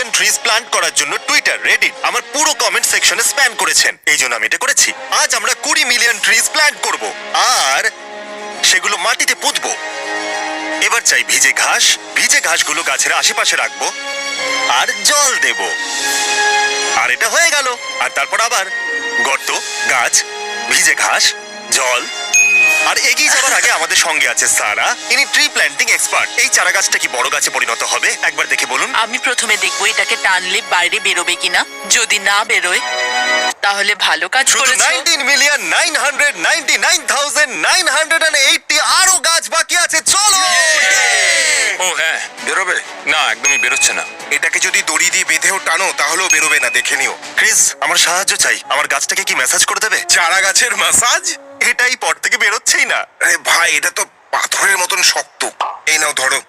Million trees plant করার জন্য Twitter Reddit আমার পুরো কমেন্ট সেকশনে স্প্যাম করেছেন। এই জন্য আমি এটা করেছি। আজ আমরা কুড়ি মিলিয়ন ট্রিজ প্লান্ট করব। আর সেগুলো মাটিতে পুঁতবো। এবার চাই ভিজে ঘাস। ভিজে ঘাসগুলো গাছের আশেপাশে রাখব। আর জল দেব। আর এটা হয়ে গেল। আর তারপর আবার গর্ত, গাছ, ভিজে ঘাস, জল আর এগিয়ে যাওয়ার আগে আমাদের সঙ্গে আছে সারা। ইনি ট্রি প্ল্যান্টিং এক্সপার্ট এই চারা গাছটা কি বড় গাছে পরিণত হবে? একবার দেখে বলুন। আমি প্রথমে দেখব এটাকে টানলে বাইরে বেরোবে কিনা। যদি না বেরোয় তাহলে ভালো কাজ শুধু করেছ। Nineteen million nine hundred ninety nine thousand nine hundred eighty আরও গাছ বাকি আছে। চলো! ও হ্যাঁ বেরোবে? না একদমই বেরোচ্ছে না। এটাকে যদি দড়ি দিয়ে বেঁধেও টানো তাহলেও বেরোবে না দেখে নিও। ক্রিস আমার সাহায্য চাই। আমার গাছটাকে কি মেসাজ করে দেবে? চারা গাছের মাসাজ এটাই পর থেকে বেরোচ্ছেই না। আরে ভাই এটা তো পাথরের মতন শক্ত। এই নাও ধরো।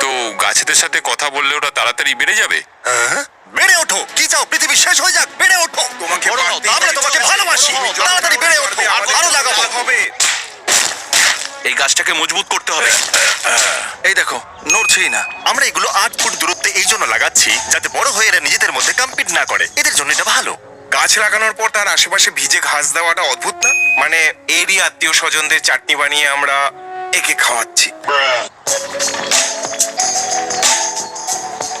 তো গাছেদের সাথে কথা বললে ওটা তাড়াতাড়ি বেড়ে যাবে? হ্যাঁ? বেড়ে ওঠো! কি চাও? পৃথিবী শেষ হয়ে যাক! বেড়ে ওঠো! তোমাকে বড় হও, আমরা তোমাকে ভালোবাসি! তাড়াতাড়ি বেড়ে ওঠো! আর ভালো লাগাবো! হবে। এই গাছটাকে মজবুত করতে হবে। এই দেখো নড়ছেই না। আমরা এগুলো আট ফুট দূরত্বে এই জন্য লাগাচ্ছি যাতে বড় হয়ে এরা নিজেদের মধ্যে কম্পিট না করে। এদের জন্য এটা ভালো। গাছ লাগানোর পর তার আশেপাশে ভিজে ঘাস দেওয়াটা অদ্ভুত না? মানে এরই আত্মীয় স্বজনদের চাটনি বানিয়ে আমরা একে খাওয়াচ্ছি।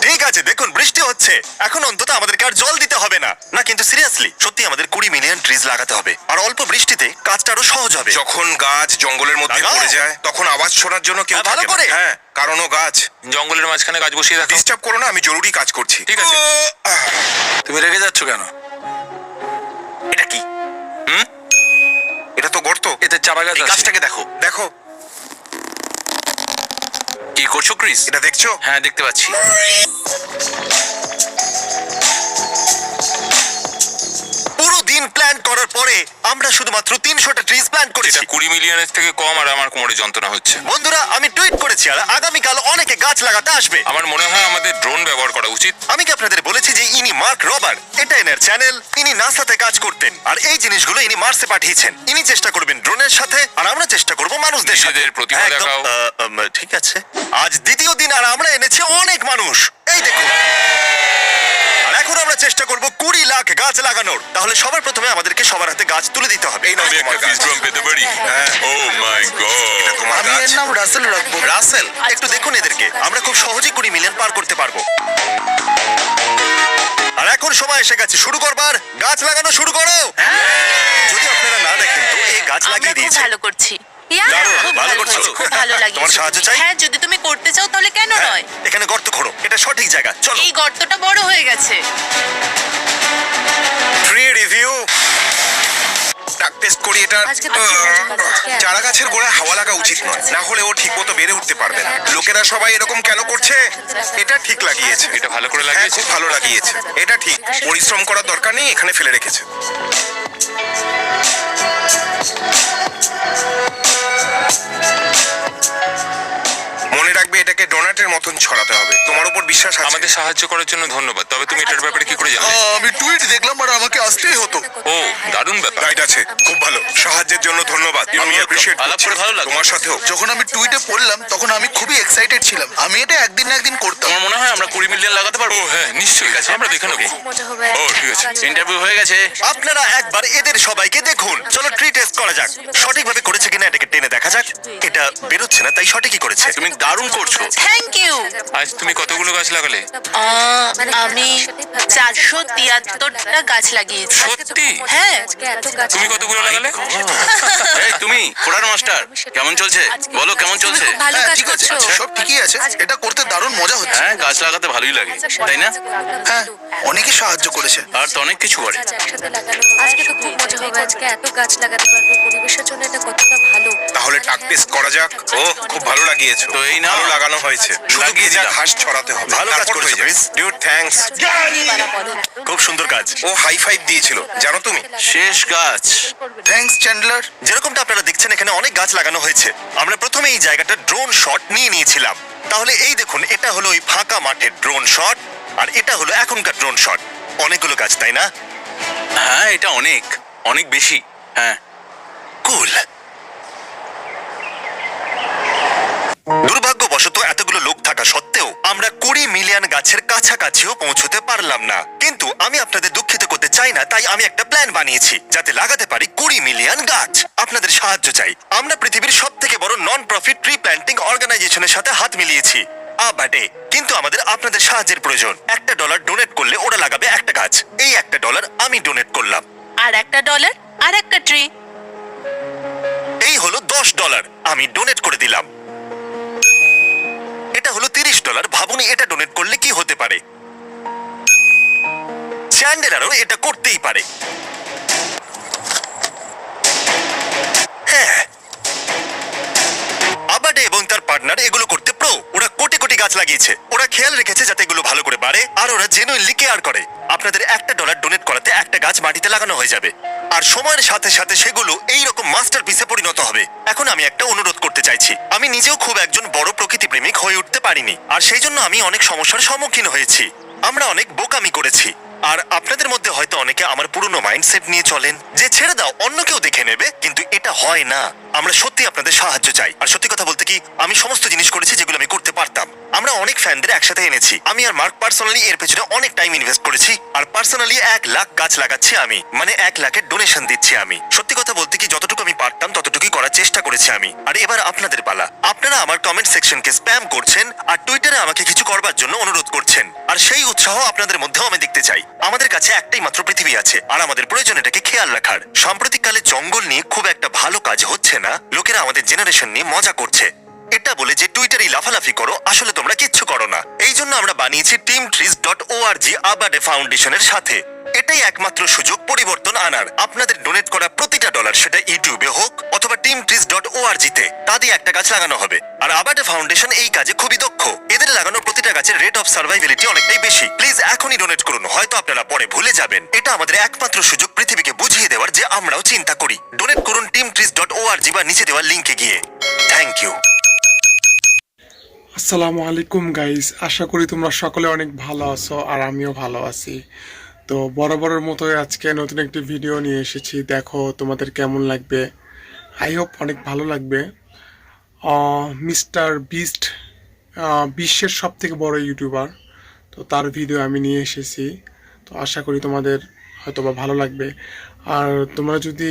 ঠিক আছে দেখুন বৃষ্টি হচ্ছে। এখন অন্তত আমাদেরকে আর জল দিতে হবে না না। কিন্তু সিরিয়াসলি সত্যি আমাদের কুড়ি মিলিয়ন ট্রিজ লাগাতে হবে। আর অল্প বৃষ্টিতে কাজটা আরও সহজ হবে। যখন গাছ জঙ্গলের মধ্যে লাগাও। পড়ে যায় তখন আওয়াজ শোনার জন্য কেউ হ্যাঁ, ভালো থাকে না। করে। হ্যাঁ কারণ ও গাছ। জঙ্গলের মাঝখানে গাছ বসিয়ে রাখো। ডিস্টার্ব করো না আমি জরুরি কাজ করছি। ঠিক আছে। তুমি রেগে যাচ্ছ কেন? এটা কি? হুম? এটা তো গর্ত। এতে চারা গাছ এই আছে। গাছটাকে দেখো। দেখো। কি করছ ক্রিস? এটা দেখছ? হ্যাঁ দেখতে পাচ্ছি। করার পরে আমরা শুধুমাত্র তিনশোটা ট্রিজ প্ল্যান করেছি। এটা কুড়ি মিলিয়নের থেকে কম আর আমার কোমরে যন্ত্রণা হচ্ছে। বন্ধুরা আমি টুইট করেছি আর আগামীকাল অনেকে গাছ লাগাতে আসবে। আমার মনে হয় আমাদের ড্রোন ব্যবহার করা উচিত। আমি কি আপনাদের বলেছি যে ইনি মার্ক রবার এটা এনার চ্যানেল ইনি নাসাতে কাজ করতেন। আর এই জিনিসগুলো ইনি মার্সে পাঠিয়েছেন। ইনি চেষ্টা করবেন ড্রোনের সাথে আর আমরা চেষ্টা করব মানুষদের সাথে। নিজেদের প্রতিভা একদম, দেখাও। আহ, উম, ঠিক আছে। আজ দ্বিতীয় দিন আর আমরা এনেছি অনেক মানুষ। এই দেখুন। এখন আমরা চেষ্টা করব কুড়ি লাখ গাছ লাগানোর। তাহলে সবার প্রথমে আমাদেরকে সবার হাতে গাছ তুলে দিতে হবে। এই নাও আমি একটা গাছ। ফিস ড্রাম পেতে পারি। Oh my God. তোমার গাছ। নাম রাসেল রাখব। রাসেল একটু দেখুন এদেরকে। আমরা খুব সহজেই কুড়ি মিলিয়ন পার করতে পারব। আর এখন সময় এসে গেছে। শুরু করবার। গাছ লাগানো শুরু করো। যদি আপনারা না দেখেন তো এই গাছ আমরা লাগিয়ে খুব দিয়েছে। ভালো করছি। দারুণ, খুব ভালো ভালো করছ। খুব ভালো লাগিয়েছে। তোমার সাহায্য চাই? হ্যাঁ যদি তুমি করতে চাও তাহলে কেন হ্যাঁ, নয়? এখানে গর্ত খোঁড়ো এটা সঠিক জায়গা চলো। এই গর্তটা বড় হয়ে গেছে। ফ্রি রিভিউ টাক টেস্ট করি এটা। চারা গাছের গোড়ায় হাওয়া লাগা উচিত নয় না হলে ও ঠিক মতো বেড়ে উঠতে পারবে না। লোকেরা সবাই এরকম কেন করছে? এটা ঠিক লাগিয়েছে। এটা ভালো করে হ্যাঁ লাগিয়েছে খুব ভালো লাগিয়েছে। এটা ঠিক। পরিশ্রম করার দরকার নেই এখানে ফেলে রেখেছে। মতন ছড়াতে হবে। তোমার উপর বিশ্বাস আছে? আমাদের সাহায্য করার জন্য ধন্যবাদ। তবে তুমি এটার ব্যাপারে কি করে জানলে? আমি টুইট দেখলাম আর আমাকে আসতেই হতো। ও দারুণ ব্যাপার। রাইট আছে খুব ভালো। সাহায্যের জন্য ধন্যবাদ। আমি অ্যাপ্রিশিয়েট আলাপ করে ভালো লাগল। তোমার সাথেও। যখন আমি টুইটে পড়লাম তখন আমি খুবই এক্সাইটেড ছিলাম। আমি এটা একদিন না একদিন করতাম। আমার মনে হয় আমরা কুড়ি মিলিয়ন লাগাতে পারব? হ্যাঁ নিশ্চয়ই। আছে আমরা দেখে নেব। মজা হবে। ও ঠিক আছে। ইন্টারভিউ হয়ে গেছে। আপনারা একবার এদের সবাইকে দেখুন। চলো ট্রি টেস্ট করা যাক। সঠিকভাবে করেছে কিনা এটাকে টেনে দেখা যাক। এটা বেরোচ্ছে না তাই সঠিকই করেছে। তুমি দারুণ করছ। থ্যাংক ইউ আজ তুমি কতগুলো গাছ লাগালে? আমি চারশো তিয়াত্তরটা গাছ লাগিয়েছি। সত্যি? হ্যাঁ। তুমি কতগুলো লাগালে? এই তুমি কোরআন মাস্টার কেমন চলছে? বলো কেমন চলছে? ভালো হ্যাঁ কাজ করছ। সব ঠিকই আছে। এটা করতে দারুণ মজা হচ্ছে। হ্যাঁ গাছ লাগাতে ভালোই লাগে তাই না? হ্যাঁ অনেকে সাহায্য করেছে। আর তো অনেক কিছু করে। গাছ একসাথে লাগানো আজকে তো খুব মজা হবে। আজকে এত গাছ লাগাতে পারব। পরিবেশের জন্য এটা কতটা ভালো। তাহলে টাক টেস্ট করা যাক। ও খুব ভালো লাগিয়েছো। তো এই না লাগানো হয়েছে। লাগিয়ে দিলাম। ঘাস ছড়াতে হবে। ভালো কাজ করেছ। ক্রিস। Dude, thanks. খুব সুন্দর কাজ। ও হাই ফাইভ দিয়েছিল জানো তুমি? শেষ গাছ থ্যাঙ্কস চ্যান্ডলার যেরকমটা আপনারা দেখছেন এখানে অনেক গাছ লাগানো হয়েছে। আমরা প্রথমে এই জায়গাটা ড্রোন শট নিয়ে নিয়েছিলাম। তাহলে এই দেখুন এটা হলো ওই ফাঁকা মাঠের ড্রোন শট আর এটা হলো এখনকার ড্রোন শট অনেকগুলো গাছ তাই না? হ্যাঁ এটা অনেক। অনেক বেশি। হ্যাঁ। কুল গাছের কাছাকাছিও পৌঁছতে পারলাম না। কিন্তু আমি আপনাদের দুঃখিত করতে চাই না তাই আমি একটা প্ল্যান বানিয়েছি যাতে লাগাতে পারি কুড়ি মিলিয়ন গাছ। আপনাদের সাহায্য চাই। আমরা পৃথিবীর সব থেকে বড় নন প্রফিট ট্রি প্ল্যান্টিং অর্গানাইজেশনের সাথে হাত মিলিয়েছি। আবাটে কিন্তু আমাদের আপনাদের সাহায্যের প্রয়োজন। একটা ডলার ডোনেট করলে ওরা লাগাবে একটা গাছ। এই একটা ডলার আমি ডোনেট করলাম। আর একটা ডলার আর একটা ট্রি এই হলো দশ ডলার আমি ডোনেট করে দিলাম। ডলার ভাবুন এটা ডোনেট করলে কি হতে পারে? চ্যান্ডেলারও এটা করতেই পারে। হ্যাঁ। আবাডে এবং তার পার্টনার এগুলো করতে প্রো। ওরা কোটি কোটি গাছ লাগিয়েছে। ওরা খেয়াল রেখেছে যাতে এগুলো ভালো করে বাড়ে, আর ওরা জেনুইনলি কেয়ার করে। আপনাদের একটা ডলার ডোনেট করাতে একটা গাছ মাটিতে লাগানো হয়ে যাবে। আর সময়ের সাথে সাথে সেগুলো এই রকম মাস্টার পিসে পরিণত হবে। এখন আমি একটা অনুরোধ করতে চাইছি। আমি নিজেও খুব একজন বড় প্রকৃতি প্রেমিক হয়ে উঠতে পারিনি। আর সেই জন্য আমি অনেক সমস্যার সম্মুখীন হয়েছি। আমরা অনেক বোকামি করেছি। আর আপনাদের মধ্যে হয়তো অনেকে আমার পুরনো মাইন্ডসেট নিয়ে চলেন, যে ছেড়ে দাও, অন্য কেউ দেখে নেবে, কিন্তু এটা হয় না। আমরা সত্যি আপনাদের সাহায্য চাই। আর সত্যি কথা বলতে কি, আমি সমস্ত জিনিস করেছি যেগুলো আমি করতে পারতাম। আমরা অনেক ফ্যানদের একসাথে এনেছি। আমি আর মার্ক পার্সোনালি এর পেছনে অনেক টাইম ইনভেস্ট করেছি। আর পার্সোনালি এক লাখ গাছ লাগাচ্ছি আমি। মানে এক লাখের ডোনেশন দিচ্ছি আমি। সত্যি কথা বলতে কি, যতটুকু আমি পারতাম, ততটুকুই করার চেষ্টা করেছি আমি। আর এবার আপনাদের পালা। আপনারা আমার কমেন্ট সেকশনকে স্প্যাম করছেন, আর টুইটারে আমাকে কিছু করবার জন্য অনুরোধ করছেন। আর সেই উৎসাহ আপনাদের মধ্যেও আমি দেখতে চাই। আমাদের কাছে একটাই মাত্র পৃথিবী আছে। আর আমাদের প্রয়োজন এটাকে খেয়াল রাখার। সাম্প্রতিককালে জঙ্গল নিয়ে খুব একটা ভালো কাজ হচ্ছে না। লোকেরা আমাদের জেনারেশন নিয়ে মজা করছে। এটা বলে যে টুইটারে লাফালাফি করো, আসলে তোমরা কিচ্ছু করো না। এই জন্য আমরা বানিয়েছি Team Trees dot O R G Arbor Day ফাউন্ডেশনের সাথে। এটাই একমাত্র সুযোগ পরিবর্তন আনার। আপনাদের ডোনেট করা প্রতিটা ডলার সেটা ইউটিউবে হোক অথবা Team Trees dot O R জিতে তা দিয়ে একটা গাছ লাগানো হবে। আর আবাডে ফাউন্ডেশন এই কাজে খুবই দক্ষ। এদের লাগানো প্রতিটা গাছের রেট অফ সার্ভাইভিলিটি অনেকটাই বেশি। প্লিজ এখনই ডোনেট করুন, হয়তো আপনারা পরে ভুলে যাবেন। এটা আমাদের একমাত্র সুযোগ পৃথিবীকে বুঝিয়ে দেওয়ার যে আমরাও চিন্তা করি। ডোনেট করুন Team Trees dot O R G বা নিচে দেওয়ার লিঙ্কে গিয়ে। থ্যাংক ইউ আসসালামু আলাইকুম গাইস আশা করি তোমরা সকলে অনেক ভালো আছো আর আমিও ভালো আছি। তো বরাবরের মতোই আজকে নতুন একটি ভিডিও নিয়ে এসেছি। দেখো তোমাদের কেমন লাগবে? আই হোপ অনেক ভালো লাগবে। মিস্টার বিস্ট বিশ্বের সব থেকে বড় ইউটিউবার তো তার ভিডিও আমি নিয়ে এসেছি। তো আশা করি তোমাদের হয়তো বা ভালো লাগবে। আর তোমরা যদি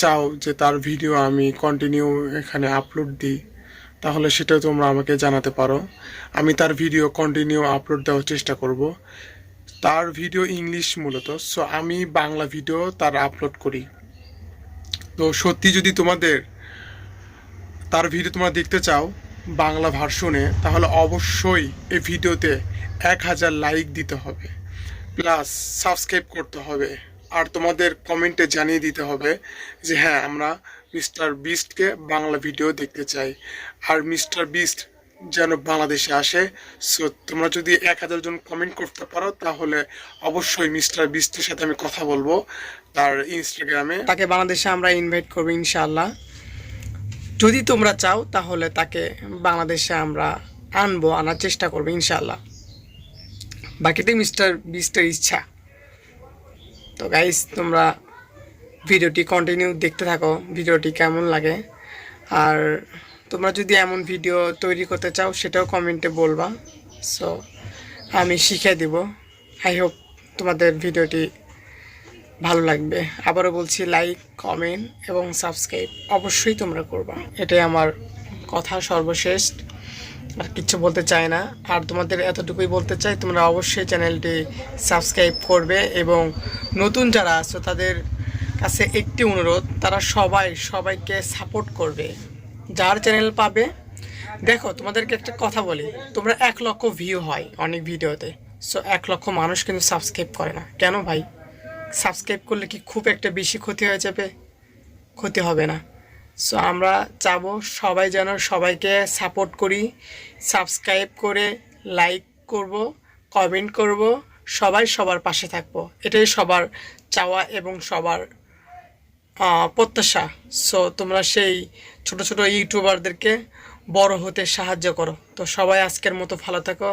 চাও যে তার ভিডিও আমি কন্টিনিউ এখানে আপলোড দিই, তাহলে সেটাও তোমরা আমাকে জানাতে পারো। আমি তার ভিডিও কন্টিনিউ আপলোড দেওয়ার চেষ্টা করব। তার ভিডিও ইংলিশ মূলত। সো আমি বাংলা ভিডিও তার আপলোড করি। তো সত্যি যদি তোমাদের তার ভিডিও তোমরা দেখতে চাও বাংলা ভার্সনে তাহলে অবশ্যই এই ভিডিওতে এক হাজার লাইক দিতে হবে। প্লাস সাবস্ক্রাইব করতে হবে। আর তোমাদের কমেন্টে জানিয়ে দিতে হবে যে হ্যাঁ আমরা মিস্টার বিস্টকে বাংলা ভিডিও দেখতে চাই। আর মিস্টার বিস্ট যেন বাংলাদেশে আসে। সো তোমরা যদি এক হাজার জন কমেন্ট করতে পারো, তাহলে অবশ্যই মিস্টার বিস্টের সাথে আমি কথা বলব। তার ইনস্টাগ্রামে তাকে বাংলাদেশে আমরা ইনভাইট করব ইনশাল্লাহ যদি তোমরা চাও, তাহলে তাকে বাংলাদেশে আমরা আনব, আনার চেষ্টা করব ইনশাআল্লাহ। বাকিটাই মিস্টার বিস্টের ইচ্ছা। তো গাইস তোমরা ভিডিওটি কন্টিনিউ দেখতে থাকো। ভিডিওটি কেমন লাগে? আর তোমরা যদি এমন ভিডিও তৈরি করতে চাও, সেটাও কমেন্টে বলবা। সো আমি শিখিয়ে দেব। আই হোপ তোমাদের ভিডিওটি ভালো লাগবে। আবারও বলছি লাইক কমেন্ট এবং সাবস্ক্রাইব অবশ্যই তোমরা করবা। এটাই আমার কথা সর্বশেষ। আর কিচ্ছু বলতে চাই না। আর তোমাদের এতটুকুই বলতে চাই, তোমরা অবশ্যই চ্যানেলটি সাবস্ক্রাইব করবে এবং নতুন যারা আছো, তাদের কাছে একটি অনুরোধ, তারা সবাই সবাইকে সাপোর্ট করবে। যার চ্যানেল পাবে। দেখো, তোমাদেরকে একটা কথা বলি, তোমরা এক লক্ষ ভিউ হয় অনেক ভিডিওতে সো এক লক্ষ মানুষ কিন্তু সাবস্ক্রাইব করে না। কেন ভাই? সাবস্ক্রাইব করলে কি খুব একটা বেশি ক্ষতি হয়ে যাবে? ক্ষতি হবে না। সো আমরা চাবো সবাই যেন সবাইকে সাপোর্ট করি সাবস্ক্রাইব করে লাইক করব কমেন্ট করব, সবাই সবার পাশে থাকব। এটাই সবার চাওয়া এবং সবার প্রত্যাশা। সো তোমরা সেই ছোট ছোট ইউটিউবারদেরকে বড় হতে সাহায্য করো। তো সবাই আজকের মতো ভালো থাকো।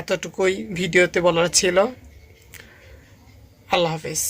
এতটুকুই ভিডিওতে বলার ছিল। আল্লাহ হাফিজ।